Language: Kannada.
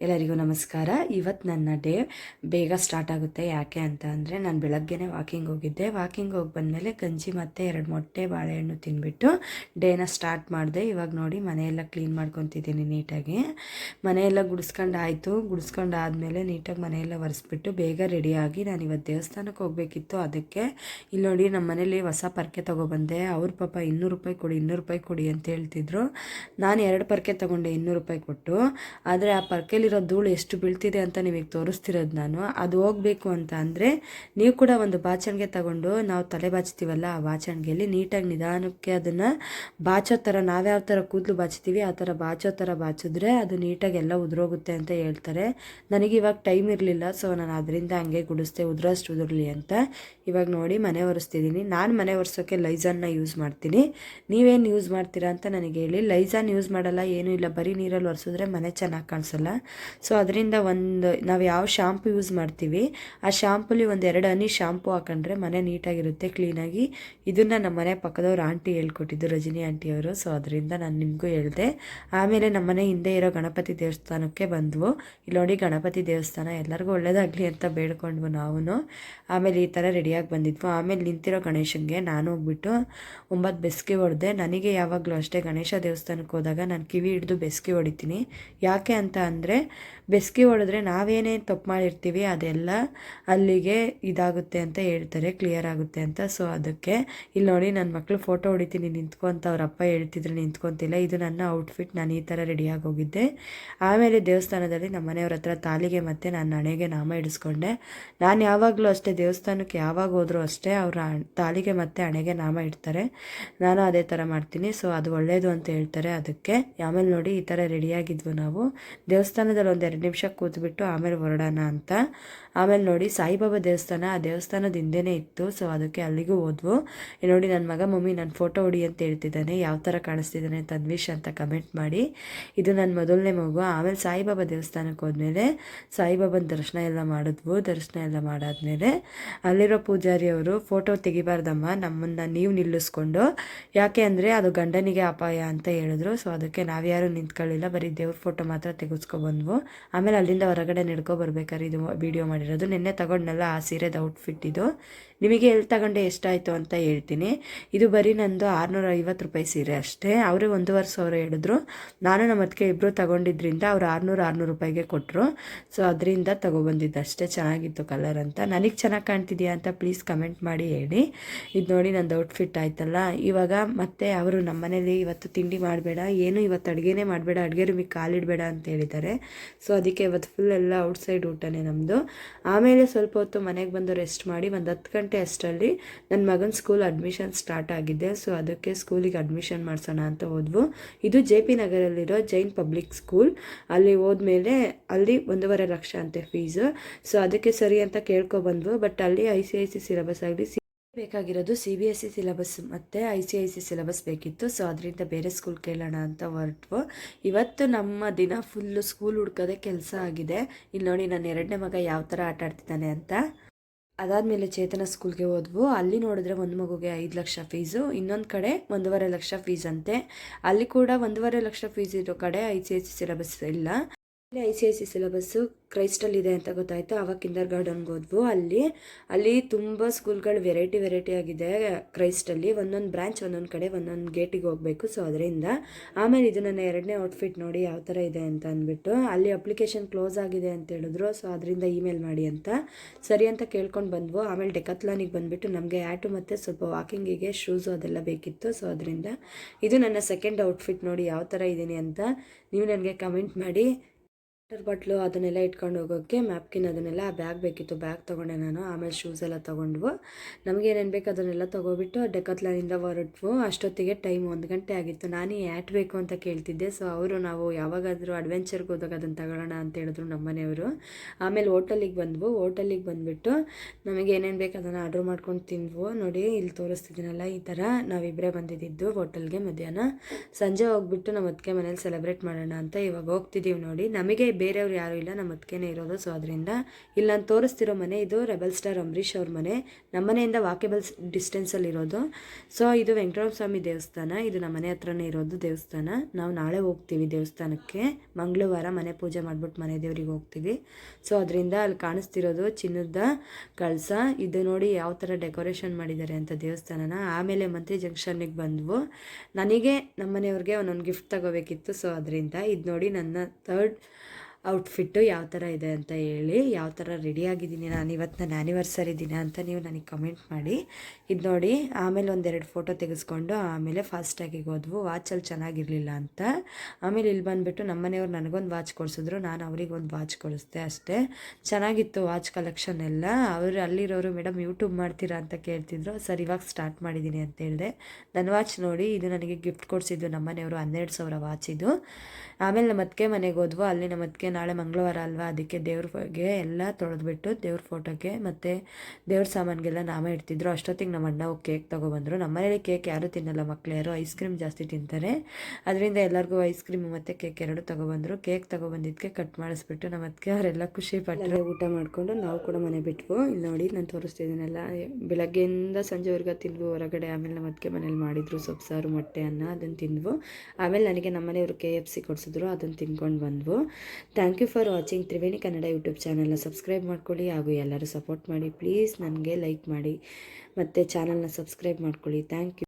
ಎಲ್ಲರಿಗೂ ನಮಸ್ಕಾರ. ಇವತ್ತು ನನ್ನ ಡೇ. ಬೇಗ ಸ್ಟಾರ್ಟ್ ಆಗುತ್ತೆ ಯಾಕೆ ಅಂತ ಅಂದರೆ ನಾನು ಬೆಳಗ್ಗೆನೇ ವಾಕಿಂಗ್ ಹೋಗಿದ್ದೆ. ವಾಕಿಂಗ್ ಹೋಗಿ ಬಂದಮೇಲೆ ಗಂಜಿ ಮತ್ತು ಎರಡು ಮೊಟ್ಟೆ ಬಾಳೆಹಣ್ಣು ತಿನ್ಬಿಟ್ಟು ಡೇನ ಸ್ಟಾರ್ಟ್ ಮಾಡಿದೆ. ಇವಾಗ ನೋಡಿ ಮನೆಯೆಲ್ಲ ಕ್ಲೀನ್ ಮಾಡ್ಕೊತಿದ್ದೀನಿ ನೀಟಾಗಿ. ಮನೆಯೆಲ್ಲ ಗುಡಿಸ್ಕೊಂಡು ಆಯಿತು. ಗುಡಿಸ್ಕೊಂಡು ಆದಮೇಲೆ ನೀಟಾಗಿ ಮನೆಯೆಲ್ಲ ಒರೆಸ್ಬಿಟ್ಟು ಬೇಗ ರೆಡಿಯಾಗಿ ನಾನು ಇವತ್ತು ದೇವಸ್ಥಾನಕ್ಕೆ ಹೋಗಬೇಕಿತ್ತು. ಅದಕ್ಕೆ ಇಲ್ಲಿ ನೋಡಿ ನಮ್ಮ ಮನೇಲಿ ಹೊಸ ಪರ್ಕೆ ತೊಗೊಬಂದೆ. ಅವ್ರ ಪಾಪ ಇನ್ನೂರು ರೂಪಾಯಿ ಕೊಡಿ, ಇನ್ನೂರು ರೂಪಾಯಿ ಕೊಡಿ ಅಂತ ಹೇಳ್ತಿದ್ರು. ನಾನು ಎರಡು ಪರ್ಕೆ ತೊಗೊಂಡೆ ಇನ್ನೂರು ರೂಪಾಯಿ ಕೊಟ್ಟು. ಆದರೆ ಆ ಪರ್ಕೆಲಿರೋ ಧೂಳು ಎಷ್ಟು ಬೀಳ್ತಿದೆ ಅಂತ ನಿಮಗೆ ತೋರಿಸ್ತಿರೋದು ನಾನು. ಅದು ಹೋಗಬೇಕು ಅಂತ ಅಂದರೆ ನೀವು ಕೂಡ ಒಂದು ಬಾಚಣಿಗೆ ತಗೊಂಡು ನಾವು ತಲೆ ಬಾಚ್ತೀವಲ್ಲ ಆ ಬಾಚಣಿಗೆಯಲ್ಲಿ ನೀಟಾಗಿ ನಿಧಾನಕ್ಕೆ ಅದನ್ನು ಬಾಚೋ ಥರ, ನಾವ್ಯಾವ ಥರ ಕೂದಲು ಬಾಚ್ತೀವಿ ಆ ಥರ ಬಾಚೋ ಥರ ಬಾಚಿದ್ರೆ ಅದು ನೀಟಾಗಿ ಎಲ್ಲ ಉದುರೋಗುತ್ತೆ ಅಂತ ಹೇಳ್ತಾರೆ. ನನಗೆ ಇವಾಗ ಟೈಮ್ ಇರಲಿಲ್ಲ, ಸೊ ನಾನು ಅದರಿಂದ ಹಂಗೆ ಗುಡಿಸ್ತೆ ಉದುರಷ್ಟು ಉದುರಲಿ ಅಂತ ಇವಾಗ ನೋಡಿ ಮನೆ ಒರೆಸ್ತಿದ್ದೀನಿ. ನಾನು ಮನೆ ಒರೆಸೋಕ್ಕೆ ಲೈಝಾನ್ನ ಯೂಸ್ ಮಾಡ್ತೀನಿ. ನೀವೇನು ಯೂಸ್ ಮಾಡ್ತೀರಾ ಅಂತ ನನಗೆ ಹೇಳಿ. ಲೈಝಾನ್ ಯೂಸ್ ಮಾಡಲ್ಲ, ಏನೂ ಇಲ್ಲ. ಬರೀ ನೀರಲ್ಲಿ ಒರೆಸಿದ್ರೆ ಮನೆ ಚೆನ್ನಾಗಿ ಕಾಣಿಸಲ್ಲ. ಸೊ ಅದರಿಂದ ಒಂದು, ನಾವು ಯಾವ ಶಾಂಪು ಯೂಸ್ ಮಾಡ್ತೀವಿ, ಆ ಶಾಂಪುಲಿ ಒಂದು ಎರಡು ಹನಿ ಶಾಂಪು ಹಾಕೊಂಡ್ರೆ ಮನೆ ನೀಟಾಗಿರುತ್ತೆ ಕ್ಲೀನಾಗಿ ಇದನ್ನು ನಮ್ಮ ಮನೆ ಪಕ್ಕದವ್ರು ಆಂಟಿ ಹೇಳ್ಕೊಟ್ಟಿದ್ದು, ರಜನಿ ಆಂಟಿಯವರು ಸೊ ಅದರಿಂದ ನಾನು ನಿಮಗೂ ಹೇಳಿದೆ. ಆಮೇಲೆ ನಮ್ಮ ಮನೆ ಹಿಂದೆ ಇರೋ ಗಣಪತಿ ದೇವಸ್ಥಾನಕ್ಕೆ ಬಂದ್ವು. ಇಲ್ಲಿ ನೋಡಿ ಗಣಪತಿ ದೇವಸ್ಥಾನ ಎಲ್ಲರಿಗೂ ಒಳ್ಳೇದಾಗಲಿ ಅಂತ ಬೇಡ್ಕೊಂಡ್ವು ನಾವು ಆಮೇಲೆ ಈ ಥರ ರೆಡಿಯಾಗಿ ಬಂದಿದ್ವು. ಆಮೇಲೆ ನಿಂತಿರೋ ಗಣೇಶನಿಗೆ ನಾನು ಹೋಗ್ಬಿಟ್ಟು ಒಂಬತ್ತು ಬೆಸ್ಗೆ ಹೊಡೆದೆ. ನನಗೆ ಯಾವಾಗಲೂ ಅಷ್ಟೇ ಗಣೇಶ ದೇವಸ್ಥಾನಕ್ಕೆ ಹೋದಾಗ ನಾನು ಕಿವಿ ಹಿಡಿದು ಬೆಸ್ಗೆ ಹೊಡಿತೀನಿ. ಯಾಕೆ ಅಂತ ಅಂದರೆ ಬೆಸ್ಗೆ ಹೊಡೆದ್ರೆ ನಾವೇನೇ ತಪ್ಪು ಮಾಡಿರ್ತೀವಿ, ಅದೆಲ್ಲ ಅಲ್ಲಿಗೆ ಇದಾಗುತ್ತೆ ಅಂತ ಹೇಳ್ತಾರೆ ಕ್ಲಿಯರ್ ಆಗುತ್ತೆ ಅಂತ. ಸೊ ಅದಕ್ಕೆ ಇಲ್ಲಿ ನೋಡಿ ನನ್ನ ಮಕ್ಕಳು ಫೋಟೋ ಹೊಡಿತೀನಿ, ನಿಂತ್ಕೊ ಅಂತ ಅವ್ರ ಅಪ್ಪ ಹೇಳ್ತಿದ್ರು, ನಿಂತ್ಕೊತಿಲ್ಲ. ಇದು ನನ್ನ ಔಟ್ಫಿಟ್ ನಾನು ಈ ಥರ ರೆಡಿಯಾಗಿ ಹೋಗಿದ್ದೆ ಆಮೇಲೆ ದೇವಸ್ಥಾನದಲ್ಲಿ ನಮ್ಮ ಮನೆಯವ್ರ ಹತ್ರ ತಾಲಿಗೆ ಮತ್ತು ನನ್ನ ಹಣೆಗೆ ನಾಮ ಇಡಿಸ್ಕೊಂಡೆ. ನಾನು ಯಾವಾಗಲೂ ಅಷ್ಟೇ, ದೇವಸ್ಥಾನಕ್ಕೆ ಯಾವಾಗ ಹೋದರೂ ಅಷ್ಟೇ ಅವರ ತಾಲಿಗೆ ಮತ್ತು ಹಣೆಗೆ ನಾಮ ಇಡ್ತಾರೆ. ನಾನು ಅದೇ ಥರ ಮಾಡ್ತೀನಿ. ಸೊ ಅದು ಒಳ್ಳೆಯದು ಅಂತ ಹೇಳ್ತಾರೆ. ಅದಕ್ಕೆ ಆಮೇಲೆ ನೋಡಿ ಈ ಥರ ರೆಡಿಯಾಗಿದ್ವು ನಾವು. ದೇವಸ್ಥಾನದಲ್ಲಿ ಒಂದು ಎರಡು ನಿಮಿಷ ಕೂತ್ಬಿಟ್ಟು ಆಮೇಲೆ ಹೊರಡೋಣ ಅಂತ. ಆಮೇಲೆ ನೋಡಿ ಸಾಯಿಬಾಬಾ ದೇವಸ್ಥಾನ, ಆ ದೇವಸ್ಥಾನದ ಹಿಂದೆನೇ ಇತ್ತು. ಸೊ ಅದಕ್ಕೆ ಅಲ್ಲಿಗೂ ಹೋದ್ವು. ನೋಡಿ ನನ್ನ ಮಗ ಮಮ್ಮಿ ನನ್ನ ಫೋಟೋ ಹೊಡಿ ಅಂತ ಹೇಳ್ತಿದ್ದಾನೆ. ಯಾವ ಥರ ಕಾಣಿಸ್ತಿದ್ದಾನೆ ತನ್ವಿಶ್ ಅಂತ ಕಮೆಂಟ್ ಮಾಡಿ. ಇದು ನನ್ನ ಮೊದಲನೇ ಮಗು. ಆಮೇಲೆ ಸಾಯಿಬಾಬಾ ದೇವಸ್ಥಾನಕ್ಕೆ ಹೋದ್ಮೇಲೆ ಸಾಯಿಬಾಬನ ದರ್ಶನ ಎಲ್ಲ ಮಾಡಿದ್ವು. ದರ್ಶನ ಎಲ್ಲ ಮಾಡಾದ್ಮೇಲೆ ಅಲ್ಲಿರೋ ಪೂಜಾರಿ ಅವರು ಫೋಟೋ ತೆಗಿಬಾರ್ದಮ್ಮ. ನಮ್ಮನ್ನು ನೀವು ನಿಲ್ಲಿಸ್ಕೊಂಡು. ಯಾಕೆ ಅಂದರೆ ಅದು ಗಂಡನಿಗೆ ಅಪಾಯ ಅಂತ ಹೇಳಿದ್ರು. ಸೊ ಅದಕ್ಕೆ ನಾವ್ಯಾರು ನಿಂತ್ಕೊಳ್ಳಿಲ್ಲ. ಬರೀ ದೇವ್ರ ಫೋಟೋ ಮಾತ್ರ ತೆಗೆಸ್ಕೊಬಂದ್ವು ಆಮೇಲೆ ಅಲ್ಲಿಂದ ಹೊರಗಡೆ ನಡ್ಕೊ ಬರ್ಬೇಕಾದ್ರೆ ಇದು ವಿಡಿಯೋ ಮಾಡಿರೋದು. ನಿನ್ನೆ ತಗೊಂಡ್ನಲ್ಲ ಆ ಸೀರೆದು ಔಟ್ಫಿಟ್ ಇದು. ನಿಮಗೆ ಎಲ್ಲಿ ತಗೊಂಡೆ ಎಷ್ಟಾಯಿತು ಅಂತ ಹೇಳ್ತೀನಿ. ಇದು ಬರೀ ನಂದು ಆರುನೂರ ಐವತ್ತು ರೂಪಾಯಿ ಸೀರೆ ಅಷ್ಟೇ. ಅವರೇ ಒಂದೂವರೆ ಸಾವಿರ ಹೇಳಿದ್ರು, ನಾನು ನಮ್ಮ ಅದಕ್ಕೆ ಇಬ್ಬರು ತಗೊಂಡಿದ್ರಿಂದ ಅವ್ರು ಆರುನೂರು ಆರುನೂರು ರೂಪಾಯಿಗೆ ಕೊಟ್ಟರು ಸೊ ಅದರಿಂದ ತಗೊಬಂದಿದ್ದು ಅಷ್ಟೇ. ಚೆನ್ನಾಗಿತ್ತು ಕಲರ್ ಅಂತ. ನನಗೆ ಚೆನ್ನಾಗಿ ಕಾಣ್ತಿದೆಯಾ ಅಂತ ಪ್ಲೀಸ್ ಕಮೆಂಟ್ ಮಾಡಿ ಹೇಳಿ. ಇದು ನೋಡಿ ನಂದು ಔಟ್ಫಿಟ್ ಆಯ್ತಲ್ಲ. ಇವಾಗ ಮತ್ತೆ ಅವರು ನಮ್ಮ ಮನೇಲಿ ಇವತ್ತು ತಿಂಡಿ ಮಾಡಬೇಡ, ಏನು ಇವತ್ತು ಅಡುಗೆನೇ ಮಾಡಬೇಡ ಅಡುಗೆ ರೂಮಿಗೆ ಕಾಲಿಡಬೇಡ ಅಂತ ಹೇಳಿದ್ದಾರೆ. ಸೊ ಅದಕ್ಕೆ ಇವತ್ತು ಫುಲ್ ಎಲ್ಲ ಔಟ್ಸೈಡ್ ಊಟನೇ ನಮ್ಮದು ಆಮೇಲೆ ಸ್ವಲ್ಪ ಹೊತ್ತು ಮನೆಗೆ ಬಂದು ರೆಸ್ಟ್ ಮಾಡಿ ಒಂದು ಹತ್ತು ಗಂಟೆ ಅಷ್ಟರಲ್ಲಿ ನನ್ನ ಮಗನ ಸ್ಕೂಲ್ ಅಡ್ಮಿಷನ್ ಸ್ಟಾರ್ಟ್ ಆಗಿದೆ. ಸೊ ಅದಕ್ಕೆ ಸ್ಕೂಲಿಗೆ ಅಡ್ಮಿಷನ್ ಮಾಡಿಸೋಣ ಅಂತ ಹೋದ್ವು. ಇದು ಜೆ ಪಿ ನಗರಲ್ಲಿರೋ ಜೈನ್ ಪಬ್ಲಿಕ್ ಸ್ಕೂಲ್ ಅಲ್ಲಿ ಹೋದ್ಮೇಲೆ ಅಲ್ಲಿ ಒಂದೂವರೆ ಲಕ್ಷ ಅಂತೆ ಫೀಸು ಸೊ ಅದಕ್ಕೆ ಸರಿ ಅಂತ ಕೇಳ್ಕೊಬಂದ್ವು ಬಟ್ ಅಲ್ಲಿ I C I C syllabus ಆಗಲಿ ಬೇಕಾಗಿರೋದು C B S C syllabus ಮತ್ತು I C I C syllabus ಬೇಕಿತ್ತು. ಸೊ ಅದರಿಂದ ಬೇರೆ ಸ್ಕೂಲ್ ಕೇಳೋಣ ಅಂತ ಹೊರಟ್ವು. ಇವತ್ತು ನಮ್ಮ ದಿನ ಫುಲ್ಲು ಸ್ಕೂಲ್ ಹುಡ್ಕೋದೇ ಕೆಲಸ ಆಗಿದೆ. ಇಲ್ಲಿ ನೋಡಿ ನನ್ನ ಎರಡನೇ ಮಗ ಯಾವ ಥರ ಆಟ ಆಡ್ತಿದ್ದಾನೆ ಅಂತ? ಅದಾದಮೇಲೆ ಚೇತನ ಸ್ಕೂಲ್ಗೆ ಹೋದ್ವು. ಅಲ್ಲಿ ನೋಡಿದ್ರೆ ಒಂದು ಮಗುಗೆ ಐದು ಲಕ್ಷ ಫೀಸು, ಇನ್ನೊಂದು ಕಡೆ ಒಂದೂವರೆ ಲಕ್ಷ ಫೀಸ್ ಅಂತೆ ಅಲ್ಲಿ ಕೂಡ ಒಂದೂವರೆ ಲಕ್ಷ ಫೀಸ್ ಇರೋ ಕಡೆ I C I C syllabus ಇಲ್ಲ. I C I C syllabus ಕ್ರೈಸ್ಟಲ್ಲಿದೆ ಅಂತ ಗೊತ್ತಾಯಿತು. ಆವಾಗ ಕಿಂದರ್ ಗಾರ್ಡನ್ಗೆ ಹೋದ್ವು. ಅಲ್ಲಿ ಅಲ್ಲಿ ತುಂಬ ಸ್ಕೂಲ್ಗಳು ವೆರೈಟಿ ವೆರೈಟಿ ಆಗಿದೆ ಕ್ರೈಸ್ಟಲ್ಲಿ. ಒಂದೊಂದು ಬ್ರ್ಯಾಂಚ್ ಒಂದೊಂದು ಕಡೆ ಒಂದೊಂದು ಗೇಟಿಗೆ ಹೋಗಬೇಕು. ಸೊ ಅದರಿಂದ ಆಮೇಲೆ ಇದು ನನ್ನ ಎರಡನೇ ಔಟ್ಫಿಟ್ ನೋಡಿ ಯಾವ ಥರ ಇದೆ ಅಂತ ಅಂದ್ಬಿಟ್ಟು ಅಲ್ಲಿ ಅಪ್ಲಿಕೇಶನ್ ಕ್ಲೋಸ್ ಆಗಿದೆ ಅಂತ ಹೇಳಿದ್ರು. ಸೊ ಅದರಿಂದ ಇಮೇಲ್ ಮಾಡಿ ಅಂತ ಸರಿ ಅಂತ ಕೇಳ್ಕೊಂಡು ಬಂದ್ವು. ಆಮೇಲೆ ಡೆಕತ್ಲಾನಿಗೆ ಬಂದುಬಿಟ್ಟು ನಮಗೆ ಆ್ಯಟು ಮತ್ತು ಸ್ವಲ್ಪ ವಾಕಿಂಗಿಗೆ ಶೂಸು ಅದೆಲ್ಲ ಬೇಕಿತ್ತು. ಸೊ ಅದರಿಂದ ಇದು ನನ್ನ ಸೆಕೆಂಡ್ ಔಟ್ಫಿಟ್ ನೋಡಿ ಯಾವ ಥರ ಇದ್ದೀನಿ ಅಂತ ನೀವು ನನಗೆ ಕಮೆಂಟ್ ಮಾಡಿ. ವಾಟರ್ ಬಾಟ್ಲು ಅದನ್ನೆಲ್ಲ ಇಟ್ಕೊಂಡು ಹೋಗೋಕ್ಕೆ ಮ್ಯಾಪ್ಕಿನ್ ಅದನ್ನೆಲ್ಲ ಆ ಬ್ಯಾಗ್ ಬೇಕಿತ್ತು. ಬ್ಯಾಗ್ ತೊಗೊಂಡೆ ನಾನು. ಆಮೇಲೆ ಶೂಸ್ ಎಲ್ಲ ತೊಗೊಂಡ್ವು. ನಮಗೆ ಏನೇನು ಬೇಕು ಅದನ್ನೆಲ್ಲ ತೊಗೊಬಿಟ್ಟು ಡೆಕತ್ಲಾನಿಂದ ಹೊರಟ್ವು. ಅಷ್ಟೊತ್ತಿಗೆ ಟೈಮ್ ಒಂದು ಗಂಟೆ ಆಗಿತ್ತು. ನಾನು ಯಾಟ್ ಬೇಕು ಅಂತ ಕೇಳ್ತಿದ್ದೆ. ಸೊ ಅವರು ನಾವು ಯಾವಾಗಾದರೂ ಅಡ್ವೆಂಚರ್ಗೆ ಹೋದಾಗ ಅದನ್ನು ತಗೊಳ್ಳೋಣ ಅಂತ ಹೇಳಿದ್ರು ನಮ್ಮ ಮನೆಯವರು. ಆಮೇಲೆ ಹೋಟೆಲಿಗೆ ಬಂದ್ವು. ಓಟಲಿಗೆ ಬಂದುಬಿಟ್ಟು ನಮಗೆ ಏನೇನು ಬೇಕು ಅದನ್ನು ಆರ್ಡ್ರ್ ಮಾಡ್ಕೊಂಡು ತಿಂದ್ವು. ನೋಡಿ, ಇಲ್ಲಿ ತೋರಿಸ್ತಿದ್ದೀನಲ್ಲ ಈ ಥರ ನಾವಿಬ್ಬರೇ ಬಂದಿದ್ದು ಹೋಟೆಲ್ಗೆ ಮಧ್ಯಾಹ್ನ. ಸಂಜೆ ಹೋಗ್ಬಿಟ್ಟು ನಮ್ಮ ಅದಕ್ಕೆ ಮನೇಲಿ ಸೆಲೆಬ್ರೇಟ್ ಮಾಡೋಣ ಅಂತ ಇವಾಗ ಹೋಗ್ತಿದ್ದೀವಿ ನೋಡಿ. ನಮಗೆ ಬೇರೆಯವ್ರು ಯಾರೂ ಇಲ್ಲ, ನಮ್ಮ ಅದಕ್ಕೇನೆ ಇರೋದು. ಸೊ ಅದರಿಂದ ಇಲ್ಲಿ ನಾನು ತೋರಿಸ್ತಿರೋ ಮನೆ ಇದು ರೆಬಲ್ ಸ್ಟಾರ್ ಅಂಬರೀಷ್ ಅವ್ರ ಮನೆ. ನಮ್ಮ ಮನೆಯಿಂದ ವಾಕೇಬಲ್ ಡಿಸ್ಟೆನ್ಸಲ್ಲಿ ಇರೋದು. ಸೊ ಇದು ವೆಂಕಟರಾಮ ಸ್ವಾಮಿ ದೇವಸ್ಥಾನ. ಇದು ನಮ್ಮ ಮನೆ ಹತ್ರನೇ ಇರೋದು ದೇವಸ್ಥಾನ. ನಾವು ನಾಳೆ ಹೋಗ್ತೀವಿ ದೇವಸ್ಥಾನಕ್ಕೆ. ಮಂಗಳವಾರ ಮನೆ ಪೂಜೆ ಮಾಡಿಬಿಟ್ಟು ಮನೆ ದೇವರಿಗೆ ಹೋಗ್ತೀವಿ. ಸೊ ಅದರಿಂದ ಅಲ್ಲಿ ಕಾಣಿಸ್ತಿರೋದು ಚಿನ್ನದ ಕಳಸ. ಇದು ನೋಡಿ ಯಾವ ಥರ ಡೆಕೋರೇಷನ್ ಮಾಡಿದ್ದಾರೆ ಅಂತ ದೇವಸ್ಥಾನನ. ಆಮೇಲೆ ಮಂತ್ರಿ ಜಂಕ್ಷನ್ಗೆ ಬಂದ್ವು. ನನಗೆ ನಮ್ಮ ಮನೆಯವ್ರಿಗೆ ಒಂದೊಂದು ಗಿಫ್ಟ್ ತಗೋಬೇಕಿತ್ತು. ಸೊ ಅದರಿಂದ ಇದು ನೋಡಿ ನನ್ನ ಥರ್ಡ್ ಔಟ್ಫಿಟ್ಟು ಯಾವ ಥರ ಇದೆ ಅಂತ ಹೇಳಿ, ಯಾವ ಥರ ರೆಡಿ ಆಗಿದ್ದೀನಿ ನಾನು ಇವತ್ತು ನನ್ನ ಆ್ಯನಿವರ್ಸರಿ ದಿನ ಅಂತ ನೀವು ನನಗೆ ಕಮೆಂಟ್ ಮಾಡಿ. ಇದು ನೋಡಿ, ಆಮೇಲೆ ಒಂದೆರಡು ಫೋಟೋ ತೆಗೆಸ್ಕೊಂಡು ಆಮೇಲೆ ಫಾಸ್ಟಾಗಿ ಹೋದ್ವು. ವಾಚಲ್ಲಿ ಚೆನ್ನಾಗಿರಲಿಲ್ಲ ಅಂತ. ಆಮೇಲೆ ಇಲ್ಲಿ ಬಂದುಬಿಟ್ಟು ನಮ್ಮ ಮನೆಯವ್ರು ನನಗೊಂದು ವಾಚ್ ಕೊಡಿಸಿದ್ರು. ನಾನು ಅವ್ರಿಗೆ ಒಂದು ವಾಚ್ ಕೊಡಿಸ್ದೆ ಅಷ್ಟೇ. ಚೆನ್ನಾಗಿತ್ತು ವಾಚ್ ಕಲೆಕ್ಷನ್ ಎಲ್ಲ. ಅವರು ಅಲ್ಲಿರೋರು ಮೇಡಮ್ ಯೂಟ್ಯೂಬ್ ಮಾಡ್ತೀರಾ ಅಂತ ಕೇಳ್ತಿದ್ರು. ಸರ್, ಇವಾಗ ಸ್ಟಾರ್ಟ್ ಮಾಡಿದ್ದೀನಿ ಅಂತ ಹೇಳಿದೆ. ನನ್ನ ವಾಚ್ ನೋಡಿ, ಇದು ನನಗೆ ಗಿಫ್ಟ್ ಕೊಡಿಸಿದ್ದು ನಮ್ಮ ಮನೆಯವರು ಹನ್ನೆರಡು ಸಾವಿರ ವಾಚ್ ಇದು. ಆಮೇಲೆ ನಮ್ಮ ಅತ್ತಿಗೆ ಮನೆಗೆ ಹೋದ್ವು. ಅಲ್ಲಿ ನಮ್ಮ ಅತ್ತಿಗೆ ನಾಳೆ ಮಂಗಳವಾರ ಅಲ್ವಾ? ಅದಕ್ಕೆ ದೇವ್ರಿಗೆ ಎಲ್ಲ ತೊಳೆದ್ಬಿಟ್ಟು ದೇವ್ರ ಫೋಟೋಗೆ ಮತ್ತು ದೇವ್ರ ಸಾಮಾನಿಗೆಲ್ಲ ನಾವೇ ಇಡ್ತಿದ್ರು. ಅಷ್ಟೊತ್ತಿಗೆ ನಮ್ಮ ಅಣ್ಣ ಹೋಗಿ ಕೇಕ್ ತೊಗೊಬಂದರು. ನಮ್ಮ ಮನೇಲಿ ಕೇಕ್ ಯಾರೂ ತಿನ್ನಲ್ಲ ಮಕ್ಕಳು ಯಾರು ಐಸ್ ಕ್ರೀಮ್ ಜಾಸ್ತಿ ತಿಂತಾರೆ. ಅದರಿಂದ ಎಲ್ಲರಿಗೂ ಐಸ್ ಕ್ರೀಮ್ ಮತ್ತು ಕೇಕ್ ಎರಡು ತೊಗೊಬಂದರು. ಕೇಕ್ ತೊಗೊಬಂದಿದ್ದಕ್ಕೆ ಕಟ್ ಮಾಡಿಸ್ಬಿಟ್ಟು ನಮ್ಮ ಅದಕ್ಕೆ ಅವರೆಲ್ಲ ಖುಷಿ ಪಟ್ಟರೆ ಊಟ ಮಾಡಿಕೊಂಡು ನಾವು ಕೂಡ ಮನೆ ಬಿಟ್ವು. ಇಲ್ಲಿ ನೋಡಿ ನಾನು ತೋರಿಸ್ತಿದ್ದೀನಲ್ಲ. ಬೆಳಗ್ಗೆಯಿಂದ ಸಂಜೆವರೆಗೆ ತಿಂದ್ವು. ಹೊರಗಡೆ ಆಮೇಲೆ ನಮ್ಮ ಅದಕ್ಕೆ ಮನೇಲಿ ಮಾಡಿದ್ರು ಸೊಪ್ಪು ಸಾರು ಮೊಟ್ಟೆ, ಅನ್ನ ಅದನ್ನು ತಿಂದ್ವು. ಆಮೇಲೆ ನನಗೆ ನಮ್ಮ ಮನೆಯವರು ಕೆ ಎಫ್ ಸಿ ಕೊಡಿಸಿದ್ರು. ಅದನ್ನು ತಿನ್ಕೊಂಡು ಬಂದ್ವು. Thank you for watching Triveni Kannada YouTube ಚಾನಲ್ನ ಸಬ್ಸ್ಕ್ರೈಬ್ ಮಾಡ್ಕೊಳ್ಳಿ ಹಾಗೂ ಎಲ್ಲರೂ ಸಪೋರ್ಟ್ ಮಾಡಿ. ಪ್ಲೀಸ್ ನನಗೆ ಲೈಕ್ ಮಾಡಿ ಮತ್ತು ಚಾನಲ್ನ ಸಬ್ಸ್ಕ್ರೈಬ್ ಮಾಡ್ಕೊಳ್ಳಿ. Thank you